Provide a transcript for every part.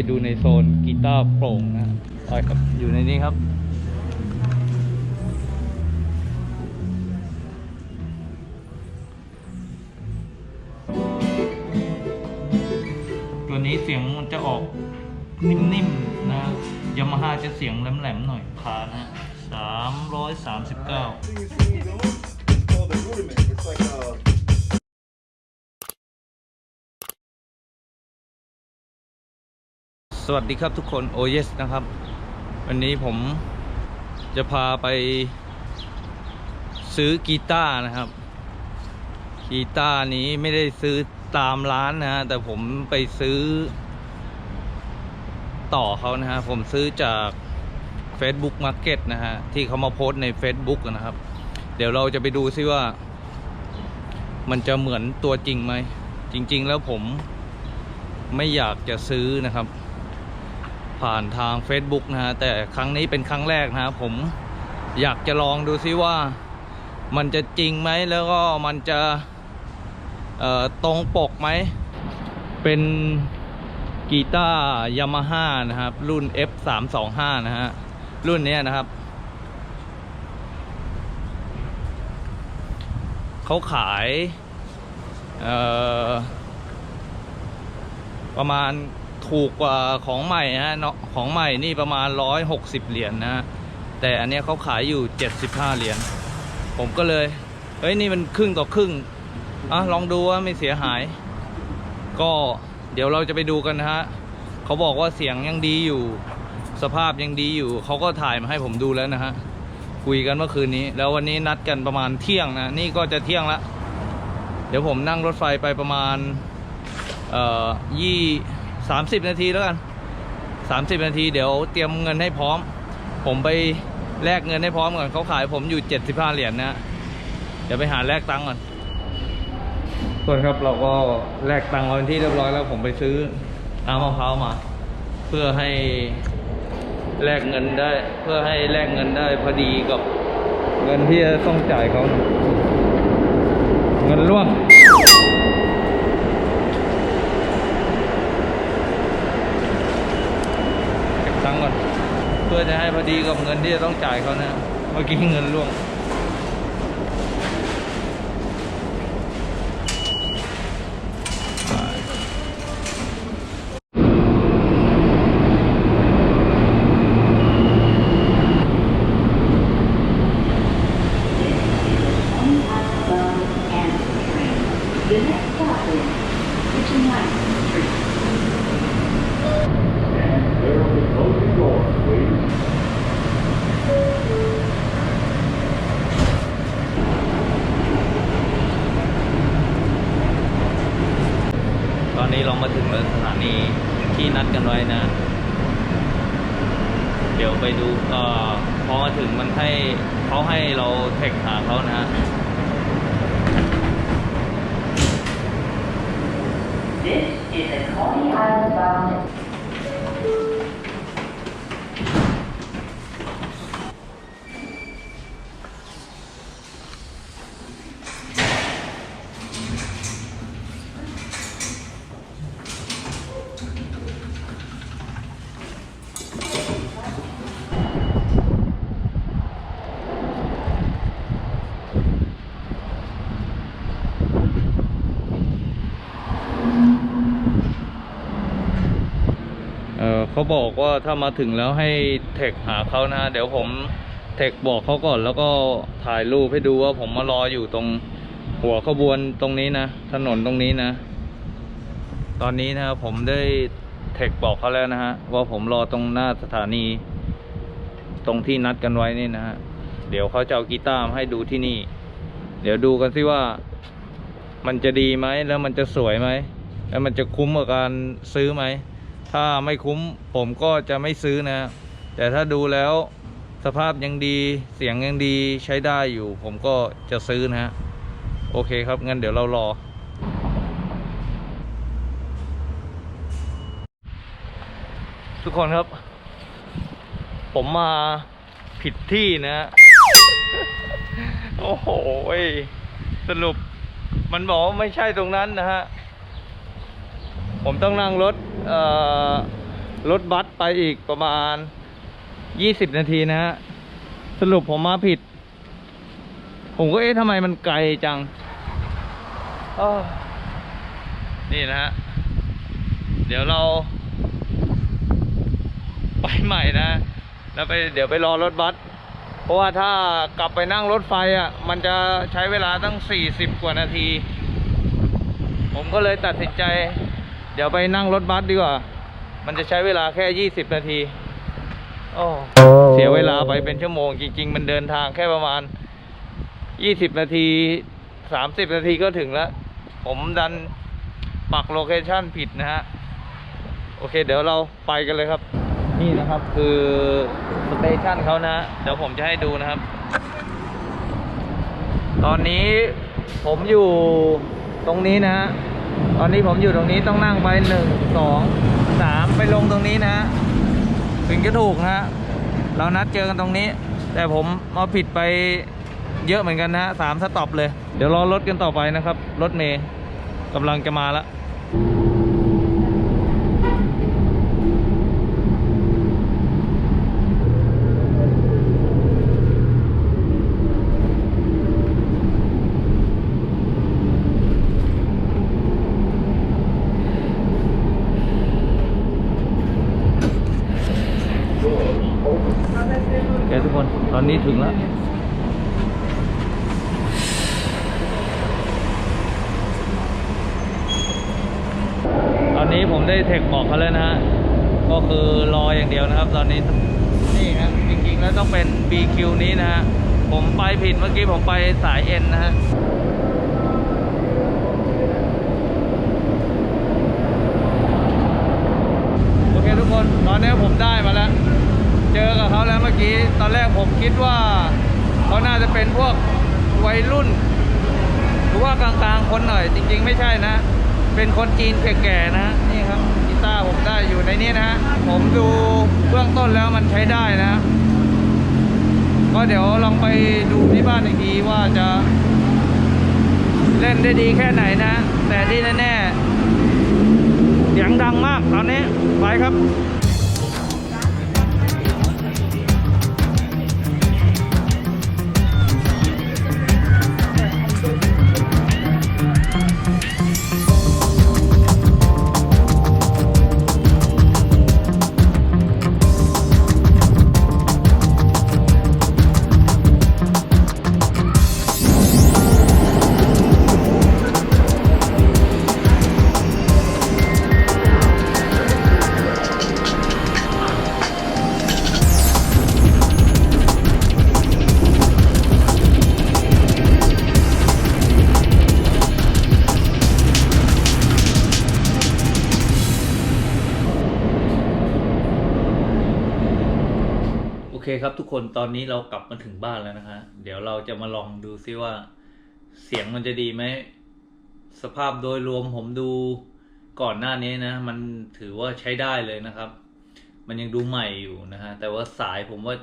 ไปดูในโซนกีตาร์โปร่งนะไปครับอยู่ในนี้ครับ ตัวนี้เสียงมันจะออกนิ่มๆนะยามาฮ่าจะเสียงแหลมๆหน่อยคานะสามร้อยสามสิบเก้า สวัสดีครับทุกคนโอเยสนะครับ วันนี้ผมจะพาไปซื้อกีตาร์นะครับ กีตาร์นี้ไม่ได้ซื้อตามร้านนะฮะแต่ผมไปซื้อ ต่อเขานะฮะผมซื้อจาก Facebook Market นะฮะที่เขามาโพสใน Facebook นะครับ เดี๋ยวเราจะไปดูซิว่า มันจะเหมือนตัวจริงไหม จริง ๆ แล้วผมไม่อยากจะซื้อนะครับ ผ่านทาง Facebook นะฮะแต่ครั้งนี้เป็นครั้งแรกนะฮะผมอยากจะลองดูซิว่ามันจะจริงไหมแล้วก็มันจะตรงปกไหม เป็นกีตาร์ยามาฮ่านะครับ รุ่น F 3 2 5 นะฮะ รุ่นนี้นะครับ เขาขายประมาณ ถูกกว่าของใหม่ฮะเนะของใหม่นี่ประมาณร้อยหกสิบเหรียญนะฮะแต่อันนี้เขาขายอยู่เจ็ดสิบห้าเหรียญ ผมก็เลย เฮ้ย นี่มันครึ่งต่อครึ่งอะลองดูว่าไม่เสียหาย ก็เดี๋ยวเราจะไปดูกันนะฮะเขาบอกว่าเสียงยังดีอยู่ สภาพยังดีอยู่ เขาก็ถ่ายมาให้ผมดูแล้วนะฮะ คุยกันเมื่อคืนนี้ แล้ววันนี้นัดกันประมาณเที่ยงนะ นี่ก็จะเที่ยงละ เดี๋ยวผมนั่งรถไฟไปประมาณ เอ่อยี่ สามสิบนาทีแล้วกันสามสิบนาทีเดี๋ยวเตรียมเงินให้พร้อม ผมไปแลกเงินให้พร้อมก่อนเขาขายผมอยู่เจ็ดสิบห้าเหรียญนะเดี๋ยวไปหาแลกตังค์ก่อนส่วนครับเราก็แลกตังค์เป็นที่เรียบร้อยแล้วผมไปซื้อน้ำมะพร้าวมา เพื่อให้แลกเงินได้ เพื่อให้แลกเงินได้พอดีกับเงินที่จะต้องจ่ายเขาเงินร่วง เก็บตังค์ก่อน เพื่อ จะให้พอดีกับเงินที่จะต้องจ่ายเขานะ เมื่อกี้เงินล่วง The next stop is Kitchen Street. And there will be closing doors, please. ตอนนี้เรามาถึงแล้วสถานี ที่นัดกันไว้นะ เดี๋ยวไปดูก็พอมาถึงมันให้เขาให้เราเทคหาเขานะฮะ เขาบอกว่าถ้ามาถึงแล้วให้เทคหาเขานะเดี๋ยวผมเทคบอกเขาก่อนแล้วก็ถ่ายรูปให้ดูว่าผมมารออยู่ตรงหัวขบวนตรงนี้นะ ถนนตรงนี้นะ ตอนนี้นะครับผมได้เทคบอกเขาแล้วนะฮะว่าผมรอตรงหน้าสถานี ตรงที่นัดกันไว้นี่นะฮะเดี๋ยวเขาจะเอากีตาร์ให้ดูที่นี่ เดี๋ยวดูกันสิว่า มันจะดีไหมแล้วมันจะสวยไหมแล้วมันจะคุ้มกับการซื้อไหม ถ้าไม่คุ้มผมก็จะไม่ซื้อนะ แต่ถ้าดูแล้วสภาพยังดีเสียงยังดีใช้ได้อยู่ ผมก็จะซื้อนะฮะโอเคครับงั้นเดี๋ยวเรารอ ทุกคนครับ ผมมาผิดที่นะฮะโอ้โหสรุปมันบอกว่าไม่ใช่ตรงนั้นนะฮะ ผมต้องนั่งรถรถบัสไปอีกประมาณยี่สิบนาทีนะฮะ สรุปผมมาผิด ผมก็เอ๊ะทำไมมันไกลจังอ้อนี่นะฮะ เดี๋ยวเรา ไปใหม่นะ แล้วไปเดี๋ยวไปรอรถบัส เพราะว่าถ้ากลับไปนั่งรถไฟอะ มันจะใช้เวลาตั้งสี่สิบกว่านาที ผมก็เลยตัดสินใจ ดี๋ยวไปนั่งรถบัสดีกว่า มันจะใช้เวลาแค่ยี่สิบนาทีโอ้เสียเวลาไปเป็นชั่วโมงจริง ๆ มันเดินทางแค่ประมาณยี่สิบนาทีสามสิบนาทีก็ถึงแล้ว ผมดันปักโลเคชั่นผิดนะฮะ โอเค เดี๋ยวเราไปกันเลยครับ นี่นะครับคือสเตชันเขานะ เดี๋ยวผมจะให้ดูนะครับ ตอนนี้ผมอยู่ตรงนี้นะฮะ ตอนนี้ผมอยู่ตรงนี้ต้องนั่งไปหนึ่งสองสามไปลงตรงนี้นะถึงจะถูกนะฮะเรานัดเจอกันตรงนี้ แต่ผมมาผิดไปเยอะเหมือนกันนะฮะสามสต็อปเลย เดี๋ยวรอรถกันต่อไปนะครับ รถเมย์กำลังจะมาแล้ว แกทุกค นตอนนี้ถึงแล้วตอนนี้ผมได้เทคบอกเขาแล้วนะฮะ ก็คือรออย่างเดียวนะครับ ตอนนี้นี่ครับจริงๆแล้วต้องเป็น BQ นี้นะฮะ ผมไปผิดเมื่อกี้ผมไปสาย N นะฮะ โอเคทุกคน ตอนนี้ผมได้มาแล้ว เจอกับเขาแล้วเมื่อกี้ ตอนแรกผมคิด ว่าเขาน่าจะเป็นพวกวัยรุ่น หรือว่ากลางๆคนหน่อย จริง ๆ ไม่ใช่นะ เป็นคนจีนแก่ๆนะนี่ครับกีตาร์ผมได้อยู่ในนี้นะฮะผมดูเบื้องต้นแล้วมันใช้ได้นะก็เดี๋ยวลองไปดูที่บ้านอีกทีว่าจะ เล่นได้ดีแค่ไหนนะ แต่ที่แน่ๆเสียงดังมากตอนนี้ไปครับ คครับทุกคนตอนนี้เรากลับมาถึงบ้านแล้วนะฮะเดี๋ยวเราจะมาลองดูซิว่า เสียงมันจะดีไหม สภาพโดยรวมผมดูก่อนหน้านี้นะ มันถือว่าใช้ได้เลยนะครับ มันยังดูใหม่อยู่นะฮะแต่ว่าสายผมว่า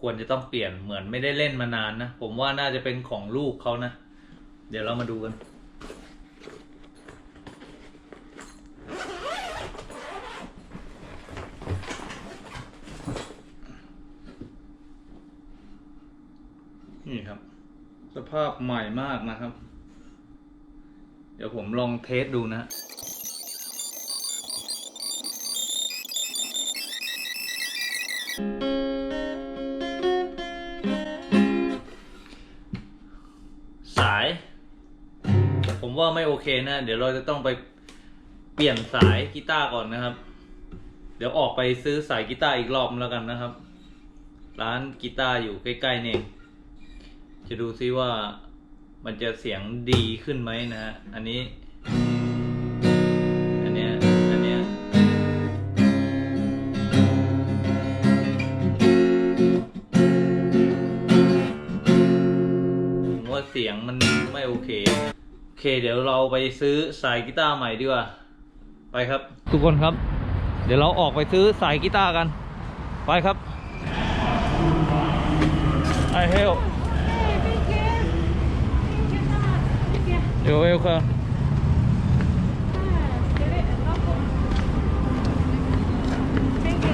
ควรจะต้องเปลี่ยนเหมือนไม่ได้เล่นมานานนะ ผมว่าน่าจะเป็นของลูกเขานะ เดี๋ยวเรามาดูกัน นี่ครับ สภาพใหม่มากนะครับ เดี๋ยวผมลองเทสดูนะสาย ผมว่าไม่โอเคนะ เดี๋ยวเราจะต้องไปเปลี่ยนสายกีตาร์ก่อนนะครับ เดี๋ยวออกไปซื้อสายกีตาร์อีกรอบแล้วกันนะครับ ร้านกีตาร์อยู่ใกล้ๆนี่ จะดูซิว่ามันจะเสียงดีขึ้นไหมนะฮะ อันนี้ อันเนี้ย อันเนี้ย ผมว่าเสียงมันไม่โอเค โอเค เดี๋ยวเราไปซื้อสายกีตาร์ใหม่ดีกว่า ไปครับ ทุกคนครับ เดี๋ยวเราออกไปซื้อสายกีตาร์กัน ไปครับ ไอเฮล You're welcome. Thank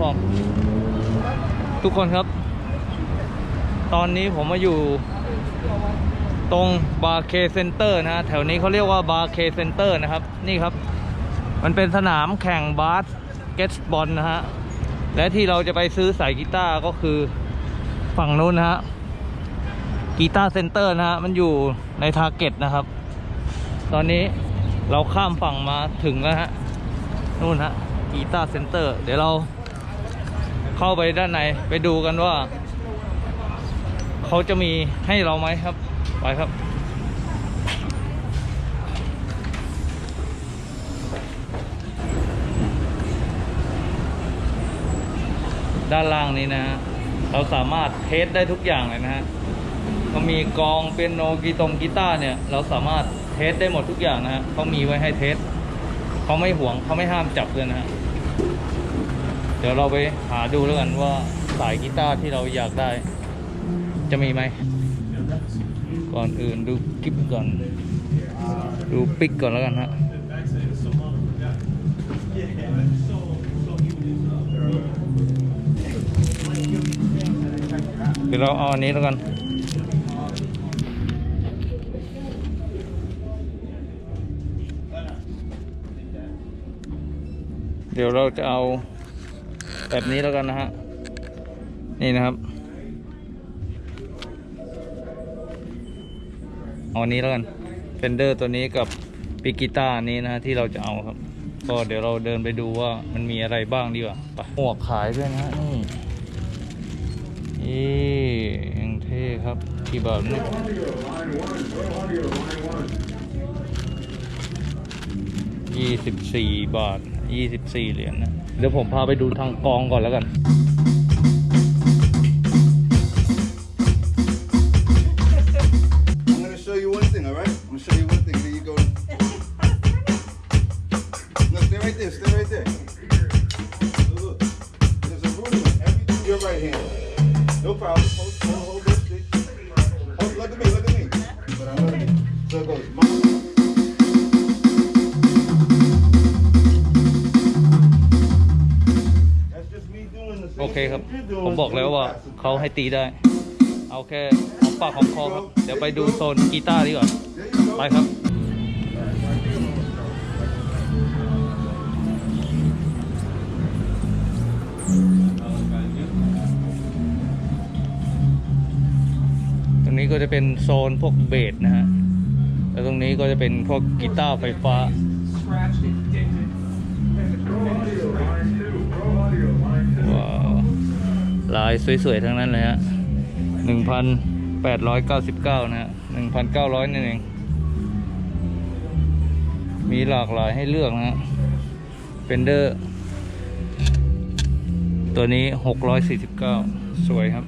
ฟอร์มทุกคนครับ ตอนนี้ผมมาอยู่ตรงบาร์เคเซ็นเตอร์นะฮะ แถวนี้เขาเรียกว่าบาร์เคเซ็นเตอร์นะครับ นี่ครับ มันเป็นสนามแข่งบาสเกตบอลนะฮะ และที่เราจะไปซื้อสายกีตาร์ก็คือฝั่งนู้นนะฮะ กีตาร์เซ็นเตอร์นะฮะ มันอยู่ในทาร์เก็ตนะครับ ตอนนี้เราข้ามฝั่งมาถึงแล้วฮะ นู่นฮะกีตาร์เซ็นเตอร์ เดี๋ยวเราเข้าไปด้านในไปดูกันว่า เขาจะมีให้เราไหมครับ ไปครับด้านล่างนี้นะฮะเราสามารถเทสได้ทุกอย่างเลยนะฮะ เขามีกองเปียโนกีตงกีตาร์เนี่ย เราสามารถเทสได้หมดทุกอย่างนะฮะเขามีไว้ให้เทสเขาไม่ห่วงเขาไม่ห้ามจับเลยนะฮะเดี๋ยวเราไปหาดูแล้วกันว่าสายกีตาร์ที่เราอยากได้ จะมีไหม ก่อนอื่นดูกิฟก่อน ดูปิกก่อนแล้วกันฮะเดี๋ยวเราเอาอันนี้แล้วกัน เดี๋ยวเราจะเอาแบบนี้แล้วกันนะฮะ นี่นะครับ เอาอันนี้แล้วกันเฟนเดอร์ตัวนี้กับปิกิต้านี้นะฮะที่เราจะเอาครับ ก็เดี๋ยวเราเดินไปดูว่ามันมีอะไรบ้างดีกว่าไปหมวกขายด้วยนะฮะนี่นี่ยังเท่ครับกี่บาทนี่ยี่สิบสี่บาท ยี่สิบสี่เหรียญนะ เดี๋ยวผมพาไปดูทางกองก่อนแล้วกัน คครับ ผมบอกแล้วว่าเขาให้ตีได้ เอาแค่หอมปากหอมคอครับ เดี๋ยวไปดูโซนกีตาร์ดีกว่าไปครับตรงนี้ก็จะเป็นโซนพวกเบสนะฮะ แล้วตรงนี้ก็จะเป็นพวกกีตาร์ไฟฟ้า ลายสวยๆทั้งนั้นเลยฮะหนึ่งพันแปดร้อยเก้าสิบเก้านะฮะหนึ่งพันเก้าร้อยนั่นเอง มีหลากหลายให้เลือกนะฮะเฟนเดอร์ ตัวนี้หกร้อยสี่สิบเก้าสวยครับ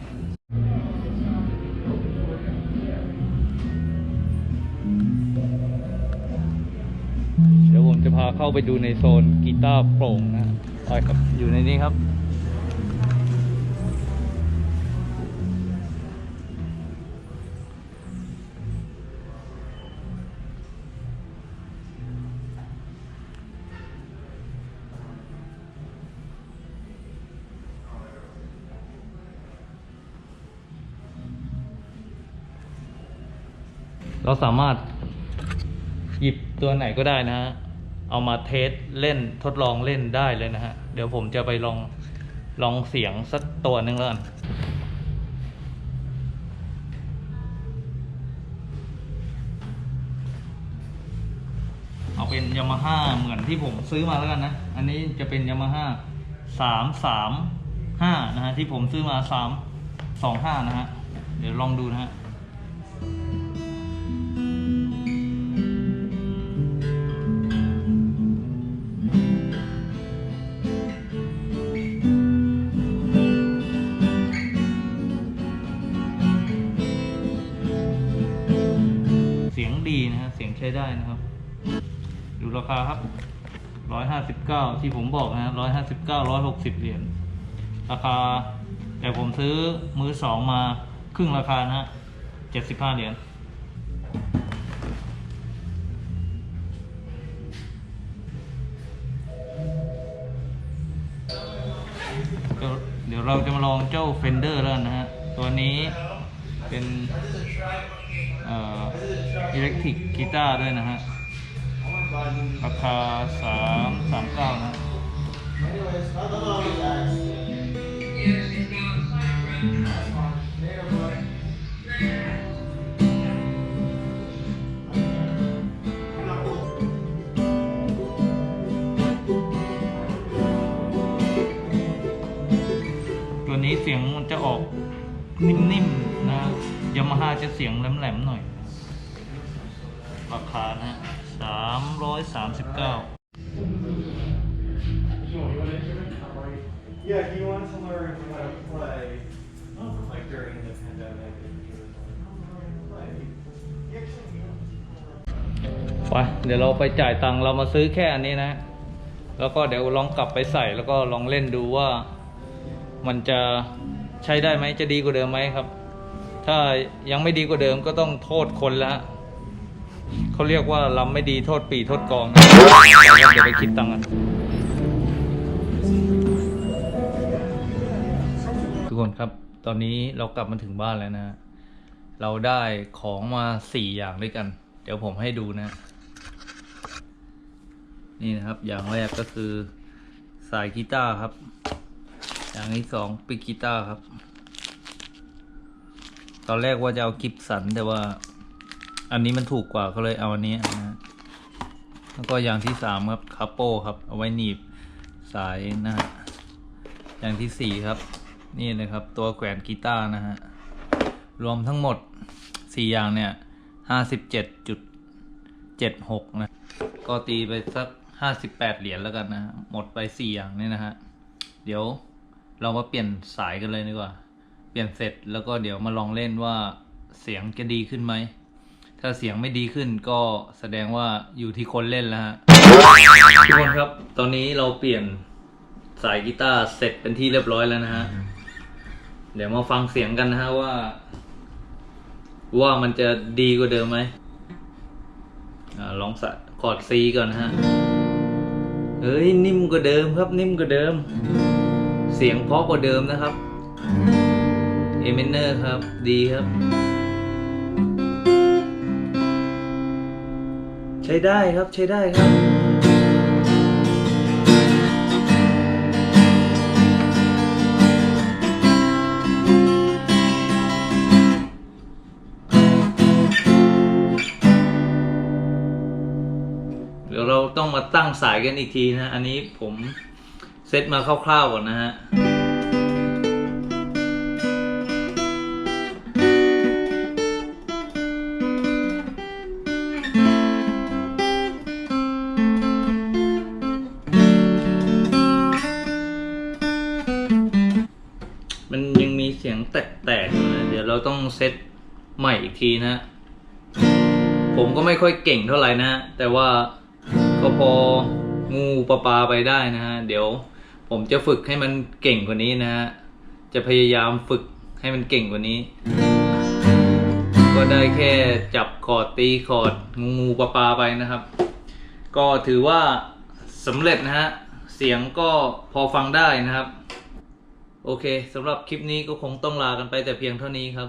เดี๋ยวผมจะพาเข้าไปดูในโซนกีตาร์โปร่งนะฮะไปครับอยู่ในนี้ครับ เราสามารถหยิบตัวไหนก็ได้นะฮะ เอามาเทสเล่นทดลองเล่นได้เลยนะฮะ เดี๋ยวผมจะไปลองลองเสียงสักตัวหนึ่งแล้วกันเอาเป็นยามาฮ่าเหมือนที่ผมซื้อมาแล้วกันนะ อันนี้จะเป็นยามาฮ่าสามสามห้านะฮะ ที่ผมซื้อมาสามสองห้านะฮะ เดี๋ยวลองดูนะฮะ 159 ที่ผมบอกนะ159 160 เหรียญราคา แต่ผมซื้อมือสองมาครึ่งราคานะ75 เหรียญเดี๋ยวเราจะมาลองเจ้าเฟนเดอร์แล้วนะฮะ ตัวนี้เป็นอิเล็กทริกกีตาร์ด้วยนะฮะ ราคา3 3 9นะตัวนี้เสียงมันจะออกนิ่มๆนะยามาฮ่าจะเสียงแหลมๆหน่อย Yeah, he wants to learn how to play, like during the pandemic. and he was like, "Play." He actually- ไปเดี๋ยวเราไปจ่ายตังค์เรามาซื้อแค่อันนี้นะ แล้วก็เดี๋ยวลองกลับไปใส่แล้วก็ลองเล่นดูว่ามันจะใช้ได้ไหมจะดีกว่าเดิมไหมครับ ถ้ายังไม่ดีกว่าเดิมก็ต้องโทษคนละ เขาเรียกว่าลำไม่ดีโทษปีโทษกองเดี๋ยวไปคิดตังค์กันทุกคนครับ ตอนนี้เรากลับมาถึงบ้านแล้วนะ เราได้ของมาสี่อย่างด้วยกัน เดี๋ยวผมให้ดูนะ นี่นะครับ อย่างแรกก็คือสายกีตาร์ครับ อย่างที่สองปิกกีตาร์ครับ ตอนแรกว่าจะเอากิบสันแต่ว่า อันนี้มันถูกกว่าก็เลยเอาอันนี้นะแล้วก็อย่างที่สามครับคาโป้ครับ เอาไว้หนีบสายนะฮะอย่างที่สี่ครับ นี่เลยครับ ตัวแขวนกีตาร์นะฮะรวมทั้งหมดสี่อย่างเนี่ยห้าสิบเจ็ดจุดเจ็ดหกนะ ก็ตีไปสักห้าสิบแปดเหรียญแล้วกันนะหมดไปสี่อย่างนี่นะฮะเดี๋ยวเรามาเปลี่ยนสายกันเลยดีกว่า เปลี่ยนเสร็จแล้วก็เดี๋ยวมาลองเล่นว่าเสียงจะดีขึ้นไหม ถ้าเสียงไม่ดีขึ้นก็แสดงว่าอยู่ที่คนเล่นแล้วฮะทุกคนครับ ตอนนี้เราเปลี่ยนสายกีตาร์เสร็จเป็นที่เรียบร้อยแล้วนะฮะ เดี๋ยวมาฟังเสียงกันนะฮะว่า ว่ามันจะดีกว่าเดิมไหมอลองสะคอร์ดซีก่อนนะฮะ เฮ้ยนิ่มกว่าเดิมครับ นิ่มกว่าเดิม เสียงเพราะกว่าเดิมนะครับ เอเมนเนอร์ครับ ดีครับ ใช้ได้ครับใช้ได้ครับ เดี๋ยวเราต้องมาตั้งสายกันอีกทีนะ อันนี้ผมเซตมาคร่าวๆก่อนนะฮะ เซตใหม่อีกทีนะ ผมก็ไม่ค่อยเก่งเท่าไหร่นะ แต่ว่าก็พองูปลาปลาไปได้นะฮะ เดี๋ยวผมจะฝึกให้มันเก่งกว่านี้นะฮะ จะพยายามฝึกให้มันเก่งกว่านี้ ก็ได้แค่จับคอร์ดตีคอร์ดงูงูปลาปลาไปนะครับ ก็ถือว่าสำเร็จนะฮะ เสียงก็พอฟังได้นะครับ โอเคสำหรับคลิปนี้ก็คงต้องลากันไปแต่เพียงเท่านี้ครับ